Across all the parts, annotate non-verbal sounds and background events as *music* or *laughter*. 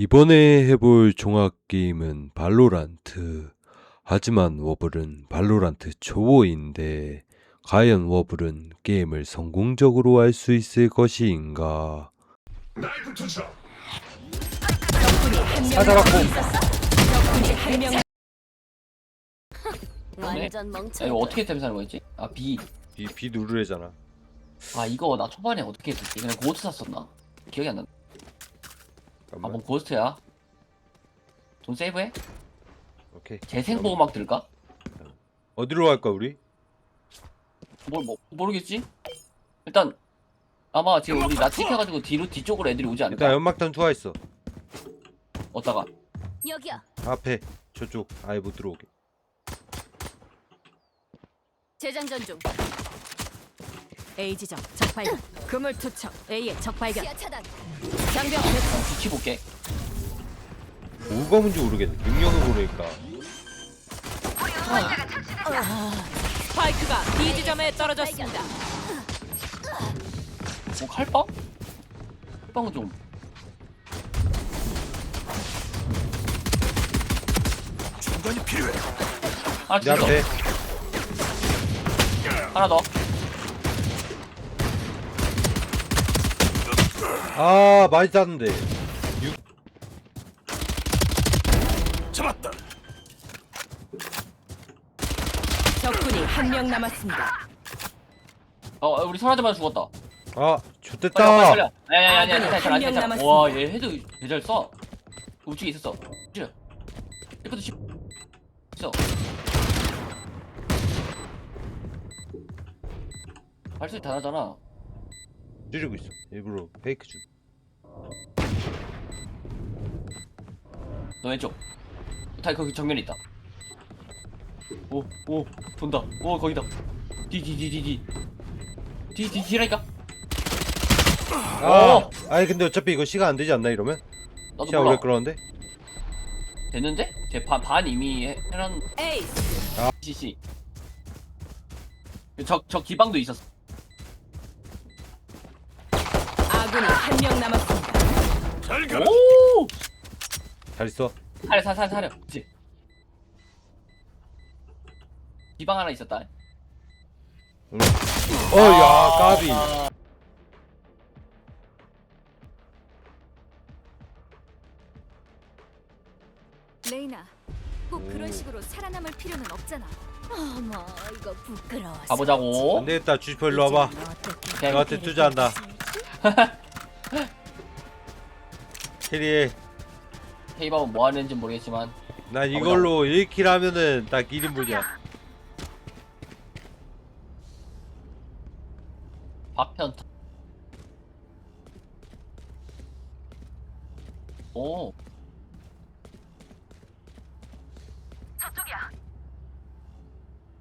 이번에 해볼 종합 게임은 발로란트. 하지만 워블은 발로란트 초보인데 과연 워블은 게임을 성공적으로 할 수 있을 것인가? 완전 멍청이. 이거 어떻게 템 사는 거였지? 아 B. 비, 비 누르래잖아. 아 이거 나 초반에 어떻게 했었지? 그냥 고스트 샀었나? 기억이 안 난다. 아. 뭐 고스트야? 돈 세이브해? 오케이. 재생보호막 들까? 어디로 갈까 우리? 뭘 뭐, 모르겠지? 일단 아마 지금 우리 나틱해가지고 뒤로 뒤쪽으로 애들이 오지 않을까? 일단 연막탄 투하했어. 어디다가 여기야. 앞에 저쪽 아예 못 들어오게. 재장전 중. A 지점 적 발견 그물 투척 A의 적 발견 시야 차단. 장벽 배치 어, 뒤치 볼게. 뭐가 뭔지 모르겠네. 능력을 모르니까. 스파이크가 B 지점에 떨어졌습니다 뭐 칼빵? 칼빵은 좀 중간이 필요해. 내 죽였어 앞에. 하나 더 아 많이 쐈는데. 잡았다. 적군이 한 명 남았습니다. 어 어, 우리 설하자마자 죽었다. 아 빨리 와. 아니 아니 아니 아군이 괜찮아 한명 괜찮아 남았습니다. 와얘 헤드 개잘 써. 우측에 있었어. 우측 이것도 씹 있어. 발소리 다 나잖아 찌르고 있어. 일부러 페이크 중. 너 왼쪽 다 거기 정면에 있다 오 오 돈다 오 거기다 뒤 뒤 뒤 뒤 뒤 뒤 뒤 뒤라니까 아, 오! 아니 근데 어차피 이거 시간 안 되지 않나 이러면? 나도 시간 몰라 오래 끌었는데? 됐는데? 제반반 이미 해- 해놨 A CC 저저 기방도 있었어 아군이 한 명 남았습니다 잘 가라. 오 잘 있어. 사려 사려 사려 사려 기방 하나 있었다 어, 야, 까비. 레이나. 꼭 그런 식으로 살아남을 필요는 없잖아. 어머, 이거 부끄러워. 가보자고 안 되겠다. 주시퍼 일로 와봐. 오케이. 너한테 투자한다. *laughs* 캐리해. 케이밥은 뭐 하는지 모르겠지만 난 이걸로 1킬 하면은 딱 1인분이야. 박편 오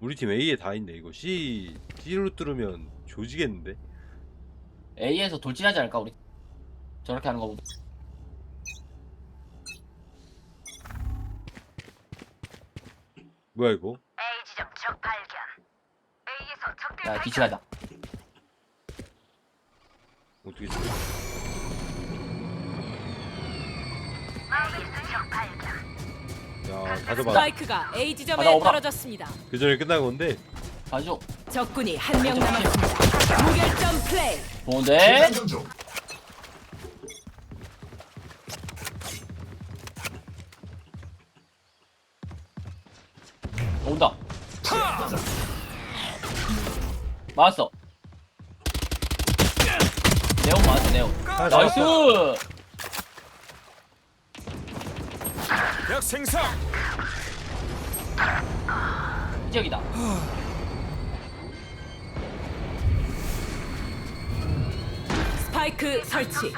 우리 팀 A에 다 있네. 이거 C, C로 뚫으면 조지겠는데? A에서 돌진하지 않을까 우리 저렇게 하는 거보다 뭐야 이거? 야 뒤치가자 어떻게 뚫어? 야, 가져봐. 스파이크가 A 지점에 오바. 떨어졌습니다 그 전에 끝난 건데. 가죠. 적군이 한 명 남았습니다. 무결점 플레이. 좋은데? 온다. 맞았어. 네온 맞았어 네온. 아, 나이스! 약 생산. 지역이다 스파이크 설치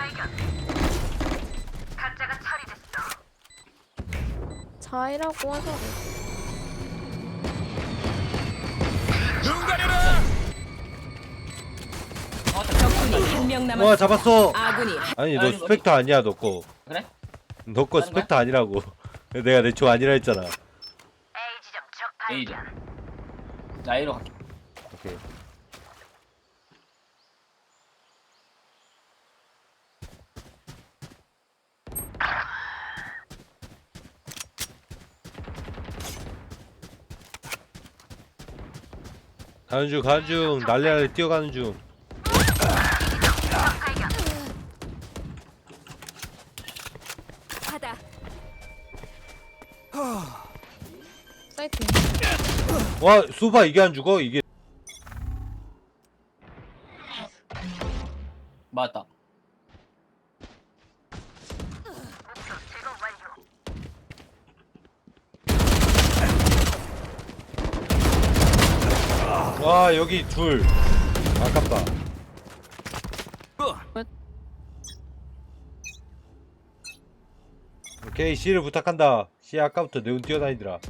자이라고 하자. 눈 가려라. 적군이 한명 와, 남았습니다 잡았어. 아군이 한 아니, 너 스펙터 아니야, 너 거. 그래? 너거 하는 거야? 스펙터 아니라고. *laughs* 내가 내 조 아니라 했잖아. A죠 나 A로 갈게 오케이. 가는 중 가는 중 난리 난리 뛰어가는 중 바다. 사이트. 와 소바 이게 안 죽어 이게 와 여기 둘. 아깝다. 어, 오케이 C를 부탁한다. C 아까부터 내운 뛰어다니더라. 어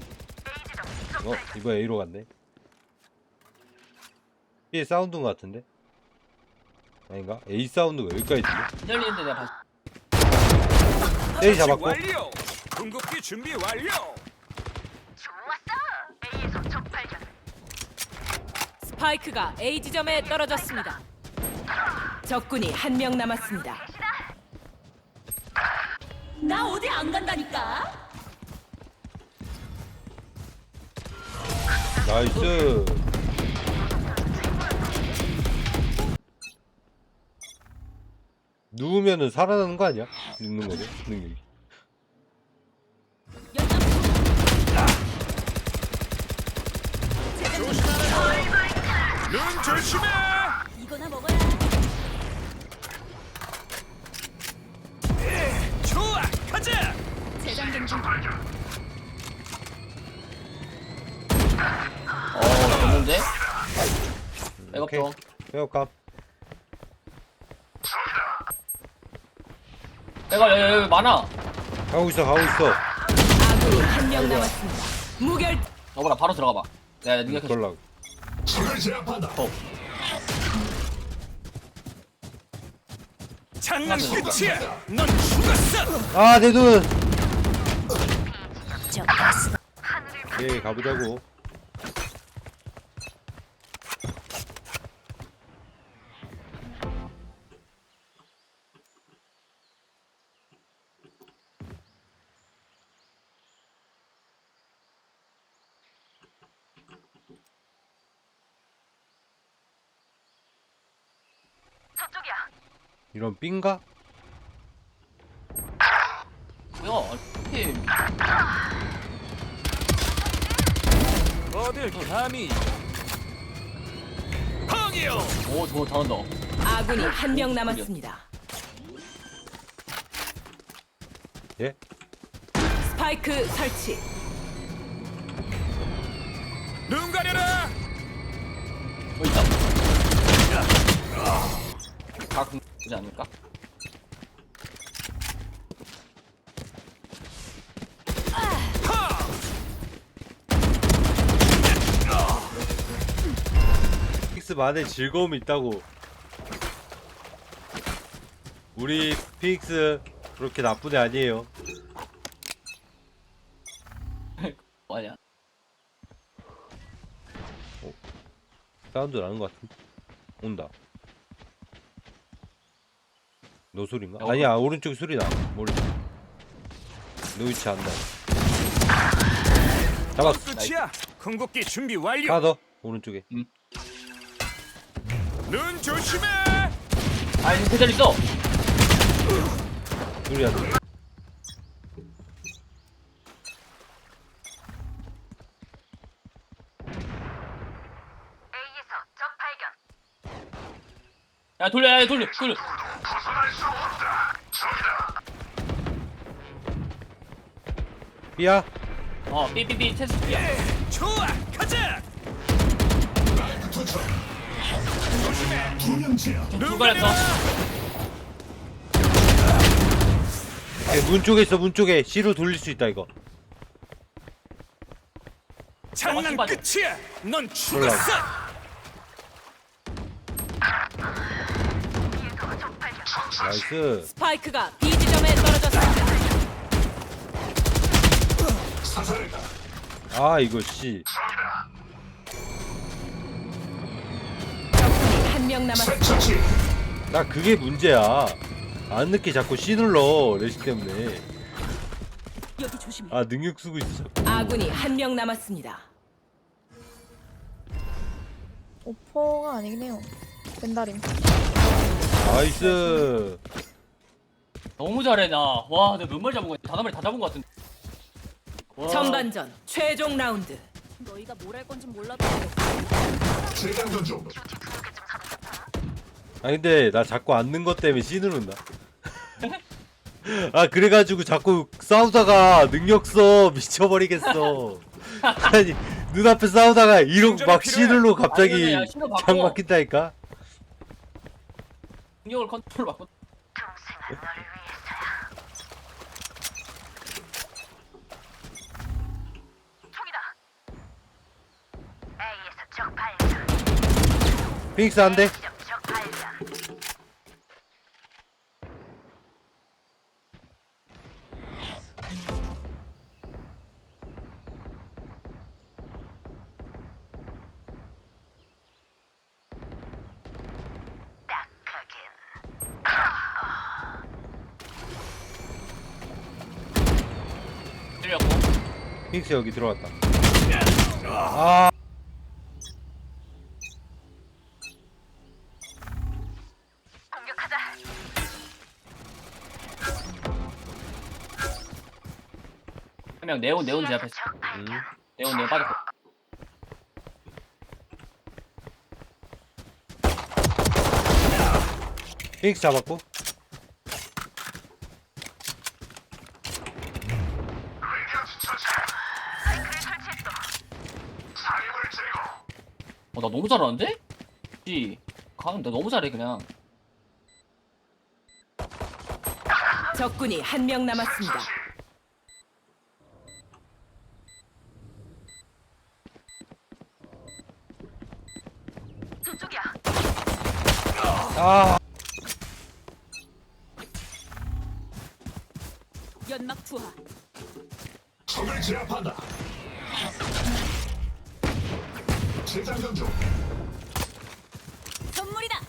이거 A로 갔네. B에 사운드인 것 같은데? 아닌가? A 사운드가 여기까지 들려 기다리는데 내가 봤 A 잡았고. 궁극기 준비 완료. 스파이크가 A 지점에 떨어졌습니다. 적군이 한 명 남았습니다. 나 어디 안 간다니까. 나이스 누우면은 살아나는 거 아니야? 눕는 거네 능력이 눈 조심해. 이거나 먹어야. 좋아, 가자. 재장전 중. 어, 됐는데? 오케이 백업도. 회복감 백업, 여기, 여기 많아. 가고 있어 가고 있어 아군이 한명 남았습니다. 무결 여보라, 바로 들어가 봐. 내가 능력해 서. 그럴라고 장난 끝이야. 넌 죽었어. 아 내 눈! 예 가보자고 이런 삔가? 뭐야, 어떻게. 어딜 감히? 펑이요. 오, 저거 잘한다. 아군이 한 명 남았습니다. 예? 스파이크 설치. 눈 가려라. 여기 있다. 다 궁지 않을까? 하. 픽스만의 즐거움이 있다고 우리 픽스 그렇게 나쁜 애 아니에요 *laughs* 뭐냐. 사운드 나는 것 같은데 온다 너 소린가? 어. 아니야 오른쪽에 소리 나 모르지 너 위치 안나 잡았어 끝이야. 궁극기 준비 완료. 하나 더 오른쪽에 눈 조심해. 아니, 그 자리 있어. 소리 안 나. 야, 돌려, 야, 돌려, 돌려. 삐야 어, 삐삐삐 테스트야. 좋아, 가자. 가려라. 예, 문 쪽에 있어 문 쪽에 C로 돌릴 수 있다 이거 장난 신발. 끝이야. 넌 죽었어. 나이스 스파이크가 B 지점에 떨어졌습니다. 아 이거 C 적군이 한 명 남았습니다. 나 그게 문제야 안 늦게 자꾸 C 눌러 레시 때문에 여기 조심해. 아 능력 쓰고 있어 아군이 한 명 남았습니다. 오퍼가 아니긴 해요. 벤다림. 나이스 너무 잘해 나 와 내가 몇 마리 잡은 거야 다섯 마리 다 잡은 거 같은데 와. 전반전 최종 라운드. 너희가 뭘 할 건지 몰라도 아 근데 나 자꾸 앉는 것 때문에 C 누른다 *laughs* 아 그래가지고 자꾸 싸우다가 능력 써 미쳐버리겠어. *laughs* 아니 눈앞에 싸우다가 이런 막 아니, 갑자기 바꿔. 장 막힌다니까? 능력을 컨트롤 받고 핑스 한대. 들렸고 핑스 여기 들어왔다. 아 한명 네온 네온 제압했어 음. 네온 네온 빠졌고 핑스 잡았고 어 나 너무 잘하는데? 지 가면 나 너무 잘해 그냥 적군이 한 명 남았습니다. 연막 투하. 적을 제압한다. 재장전 중. 선물이다.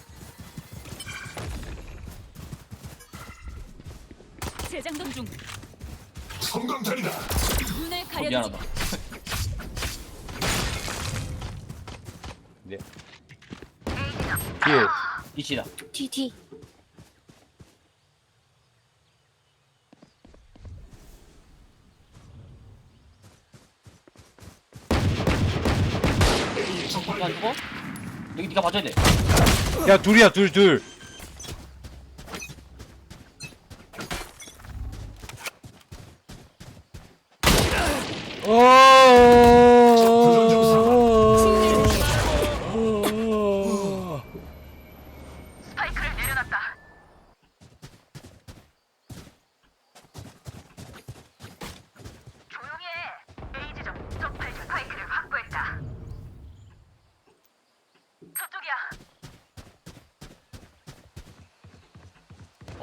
재장전 중. 성광탄이다. 눈을 어. 미안하다 네. 뒤에 이치다 뒤 뒤. 야 이거 여기 네가 봐줘야 돼. 야 둘이야 둘 둘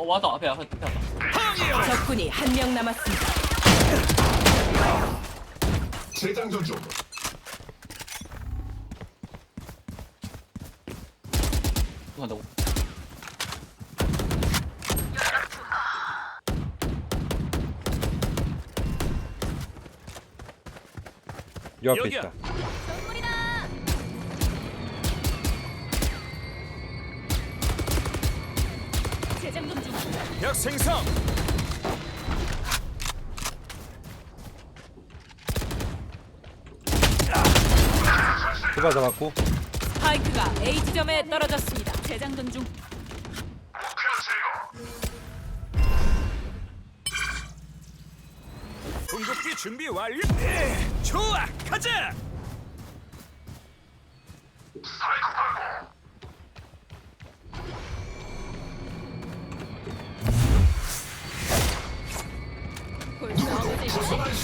어 맞아 앞에 앞에 앞에 앞에 적군이 한 명 남았습니다. 재장전 중. 간다고 요 앞에 여기야. 있다. 중. 약 생성. 두발 잡았고 스파이크가 A 지점에 떨어졌습니다. 재장전 중. 궁극기 준비 완료. 에, 좋아, 가자.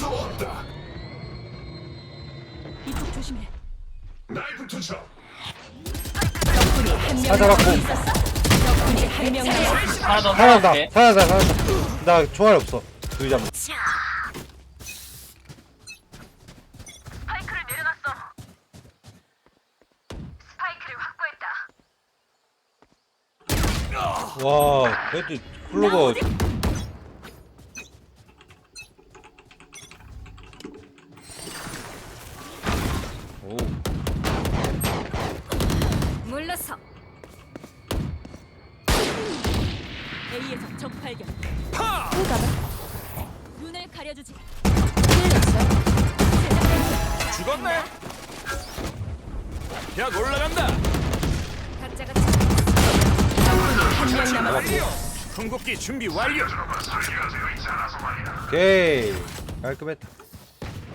없다. 이쪽 조심해. 나이프 투척. 적군이 한명다 잡았고 남았습니다. 적군이 한명 남았습니다. 하나 더 살아난다 살아볼게 살아난다 살아난다 나 총알 없어 둘이 잡 스파이크를 내려놨어. 스파이크를 확보했다. 와 그래도 클로버 완료. 오케이 깔끔했다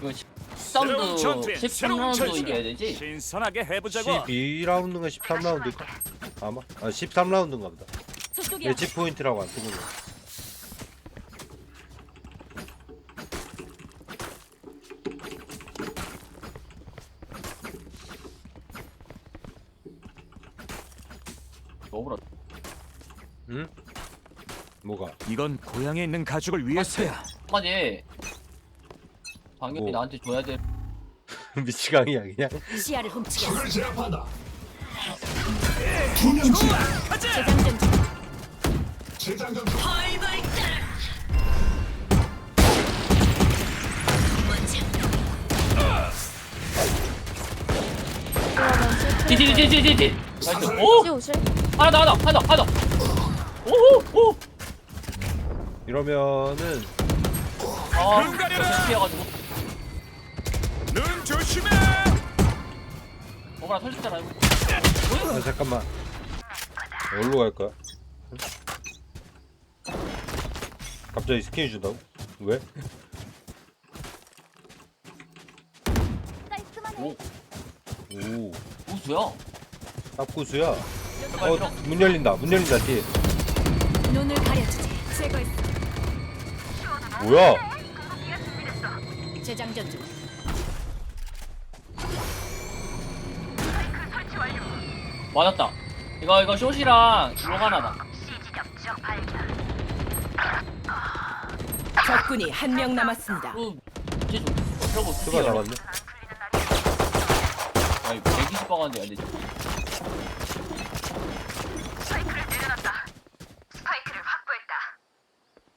이거 10, 새로운 사운드 전투에 13라운드 새로운 이겨야 되지? 신선하게 해보자고. 12라운드인가 13라운드인가? 아마 아 13라운드인가 보다 저쪽이야. 매치 포인트라고 안 뜨는 거 너무라. 응? 뭐가? 이건 고향에 있는 가족을 위해서야. 한마디. 방금이 뭐. 나한테 줘야 돼. *laughs* 미치광이야 그냥 시야를 훔치겠어. 가자. 재장전 중. 디디디디디디. 나이스. 오! 찌우실? 하나 더, 하나 더, 하나 더, 하나 더. 오호, 오. 이러면은 아, 눈 가려라! 저 피해가지고. 눈 조심해. 설치잖아. 이거. 아 잠깐만 어디로 갈 거야? 갑자기 스킨 준다고? 왜? 오, 오 우수야. 쌉구수야 빨리 어. 문 열린다 문 열린다 뒤에 눈을 가려주지. 제거했어. 뭐야 재장전 중. 맞았다. 이거 이거 이거 하나다. 적군이 한 명 남았습니다. 어, 그러고 수가 잡았네 아 이거 120 박았는데 안 되지.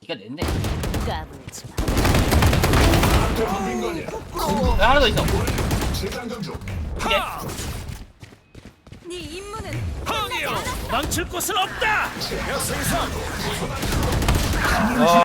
니가 냈네. 까불지 마. 야, 하나 더 있어. 이게 네 임무는 황이요. 망칠 곳은 없다. 아